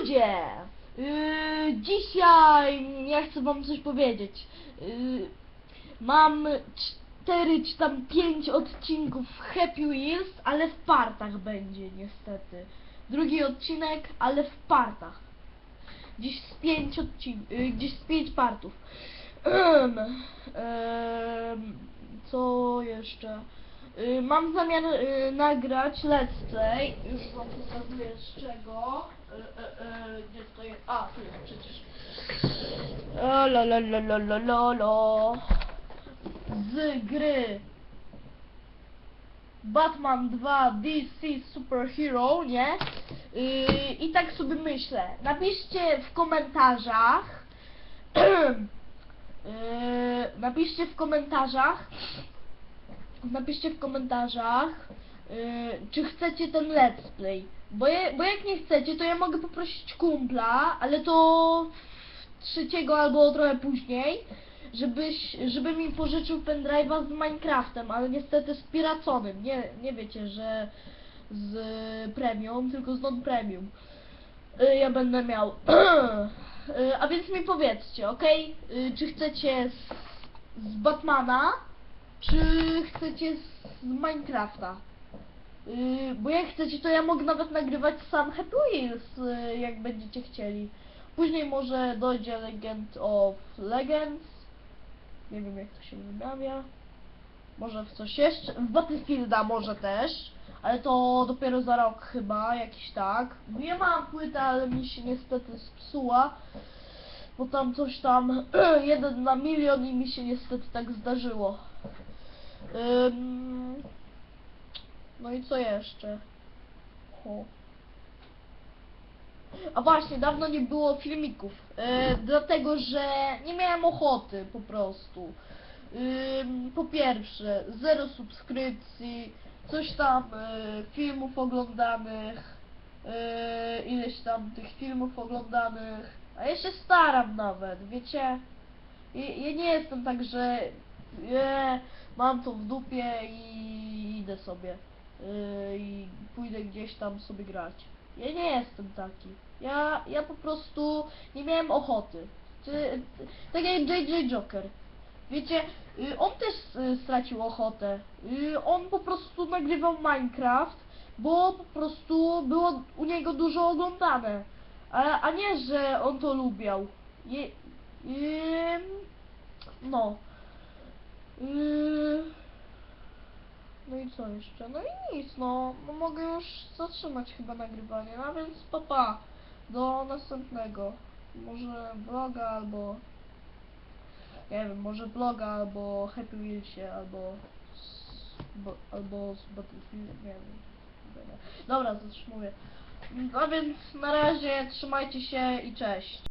ludzie! Yy, dzisiaj ja chcę wam coś powiedzieć. Yy, mam cztery czy tam pięć odcinków Happy Wheels, ale w partach będzie niestety. Drugi odcinek, ale w partach. Gdzieś z pięć odcinków, yy, gdzieś z pięć partów. Em, em, co jeszcze? Y, Mam zamiar y, nagrać let's play. Już wam pokazuję z czego. Y, y, y, Gdzie to jest? A, tu jest przecież. O, lo, lo, lo, lo, lo, lo, lo. Z gry Batman 2 DC Superhero, nie? Y, I tak sobie myślę. Napiszcie w komentarzach. y, napiszcie w komentarzach napiszcie w komentarzach, czy chcecie ten let's play. Bo, je, bo jak nie chcecie, to ja mogę poprosić kumpla, ale to trzeciego albo trochę później, żebyś, żeby mi pożyczył pendrive'a z Minecraftem, ale niestety z piraconym. Nie, nie wiecie, że z premium, tylko z non-premium. Yy, ja będę miał. Yy, A więc mi powiedzcie, ok? Czy chcecie z, z Batmana, czy chcecie z Minecrafta? Yy, bo jak chcecie, to ja mogę nawet nagrywać sam Happy Wheels, yy, jak będziecie chcieli. Później może dojdzie Legend of Legends. Nie wiem jak to się wymawia. Może w coś jeszcze. W Battlefielda może też. Ale to dopiero za rok chyba, jakiś tak. Nie mam płyty, ale mi się niestety spsuła. Bo tam coś tam, jeden na milion i mi się niestety tak zdarzyło. Ym, no i co jeszcze? A właśnie, dawno nie było filmików, e, dlatego że nie miałem ochoty po prostu. Po pierwsze, zero subskrypcji, coś tam e, filmów oglądanych, e, ileś tam tych filmów oglądanych, a ja się staram nawet, wiecie? Ja, ja nie jestem tak, że nie, mam to w dupie i idę sobie yy, i pójdę gdzieś tam sobie grać. Ja nie jestem taki. Ja, ja po prostu nie miałem ochoty. Czy, tak jak JJ Joker. Wiecie, y, on też y, stracił ochotę. Y, on po prostu nagrywał Minecraft, bo po prostu było u niego dużo oglądane. A, a nie, że on to lubiał. Je, ym, no. Yy... Co jeszcze? No i nic, no, no mogę już zatrzymać chyba nagrywanie, no więc papa, do następnego. Może vloga albo nie wiem, może vloga albo Happy Wheelsie albo albo z Battlefieldem, nie wiem. Dobra, zatrzymuję. No więc na razie trzymajcie się i cześć.